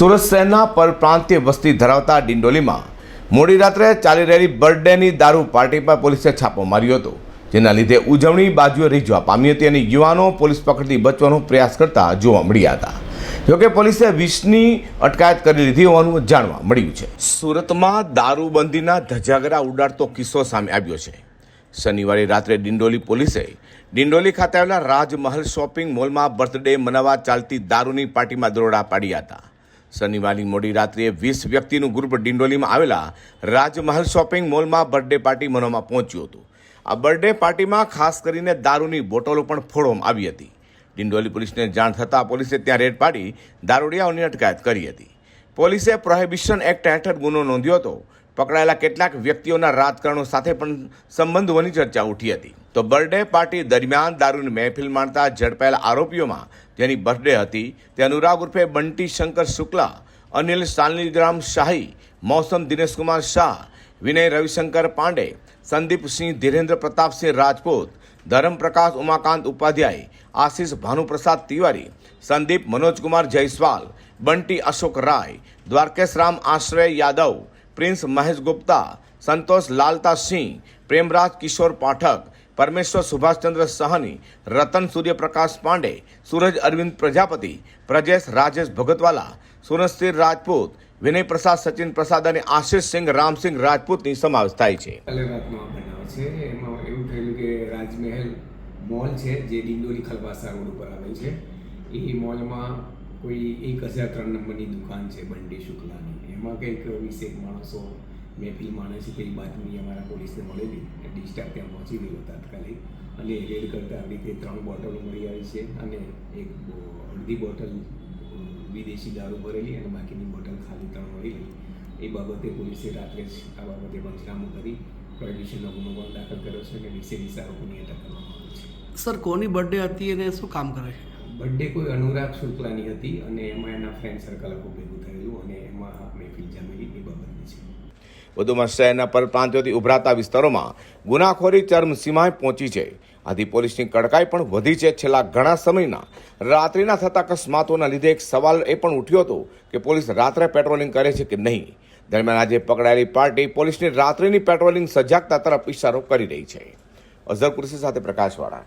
સુરત શહેરના પરપ્રાંતીય વસ્તી ધરાવતા ડિંડોલીમાં મોડી રાત્રે ચાલી રહેલી બર્થડેની દારૂ પાર્ટી પર પોલીસે છાપો માર્યો હતો, જેના લીધે ઉજવણી બાજુએ રહી જવા પામી હતી અને યુવાનો પોલીસ પકડથી બચવાનો પ્રયાસ કરતા જોવા મળ્યા હતા. જોકે પોલીસે વીસની અટકાયત કરી લીધી હોવાનું જાણવા મળ્યું છે. સુરતમાં દારૂબંધીના ધજાગરા ઉડાડતો કિસ્સો સામે આવ્યો છે. શનિવારે રાત્રે ડિંડોલી પોલીસે ડિંડોલી ખાતે આવેલા રાજમહલ શોપિંગ મોલમાં બર્થડે મનાવવા ચાલતી દારૂની પાર્ટીમાં દરોડા પાડ્યા હતા. શનિવારની મોડી રાત્રે વીસ વ્યક્તિનું ગ્રુપ ડિંડોલીમાં આવેલા રાજમહલ શોપિંગ મોલમાં બર્થડે પાર્ટી મનોમાં પહોંચ્યું હતું. આ બર્થડે પાર્ટીમાં ખાસ કરીને દારૂની બોટલો પણ ફોડવામાં આવી હતી. ડિંડોલી પોલીસને જાણ થતાં પોલીસે ત્યાં રેડ પાડી દારૂડિયાઓની અટકાયત કરી હતી. પોલીસે પ્રોહિબિશન એક્ટ હેઠળ ગુનો નોંધ્યો હતો. પકડાયેલા કેટલાક વ્યક્તિઓના રાજકારણો સાથે પણ સંબંધ હોવાની ચર્ચા ઉઠી હતી. તો બર્થડે પાર્ટી દરમિયાન દારૂની મહેફિલ માણતા ઝડપાયેલા આરોપીઓમાં જેની બર્થડે હતી તે અનુરાગ ઉર્ફે બંટી શંકર શુક્લા, અનિલ સાલનીગ્રામ શાહી, મૌસમ દિનેશકુમાર શાહ, વિનય રવિશંકર પાંડે સંદીપસિંહ ધીરેન્દ્ર પ્રતાપસિંહ રાજપૂત ધરમપ્રકાશ ઉમાકાંત ઉપાધ્યાય, આશીષ ભાનુપ્રસાદ તિવારી, સંદીપ મનોજકુમાર જયસ્વાલ, બંટી અશોક રાય, દ્વારકેશ રામ આશ્રય યાદવ, પ્રિન્સ મહેશ ગુપ્તા, સંતોષ લાલતા સિંહ, પ્રેમરાજ કિશોર પાઠક પરમેશ્વર સુભાષચંદ્ર સહની, રતન સૂર્યપ્રકાશ પાંડે, સૂરજ અરવિંદ પ્રજાપતિ, પ્રજેશ રાજેશ ભગતવાલા સુરસ્થિર રાજપૂત, વિનય પ્રસાદ, સચિન પ્રસાદ અને આશીષ સિંઘ રામસિંહ રાજપૂતની સમાવેશ થાય છે. મોલ છે, જે ડિંડોલી ખલવાસા રોડ ઉપર આવે છે. એ મોલમાં કોઈ એક હજાર ત્રણ નંબરની દુકાન છે, બંડી શુક્લાની. એમાં કંઈક વીસેક માણસો મહેફિલ માણે છે તેવી બાતમી અમારા પોલીસને મળેલી ડિસ્ટાફ ત્યાં પહોંચી ગયો તાત્કાલિક. અને રેડ કરતાં આવી રીતે ત્રણ બોટલો મળી આવી છે અને એક અડધી બોટલ વિદેશી દારૂ ભરેલી અને બાકીની બોટલ ખાલી ત્રણ મળેલી એ બાબતે પોલીસે રાત્રે જ આ બાબતે પંચનામું કરી પ્રોહિબિશનનો ગુનો પણ દાખલ કર્યો છે અને વિશે વીસ આરોપીની અટક કરવામાં આવી છે. સર કોની બર્થડે હતી અને શું કામ કરે છે? બર્થડે કોઈ અનુરાગ શુક્લાની હતી અને એમાં એના ફ્રેન્ડ સર્કલ આખું ભેગું થયેલું અને એમાં મહેફિલ જામેલી એ બાબતની છે. વધુમાં શહેરના પરપ્રાંતિઓથી ઉભરાતા વિસ્તારોમાં ગુનાખોરી ચરમસીમાએ પહોંચી છે. આથી પોલીસની કડકાઈ પણ વધી છે. છેલ્લા ઘણા સમયના રાત્રિના થતા અકસ્માતોના લીધે એક સવાલ એ પણ ઉઠ્યો હતો કે પોલીસ રાત્રે પેટ્રોલિંગ કરે છે કે નહીં? દરમિયાન આજે પકડાયેલી પાર્ટી પોલીસની રાત્રિની પેટ્રોલિંગ સજાગતા તરફ ઇશારો કરી રહી છે. અઝર કુરશી સાથે પ્રકાશવાળા.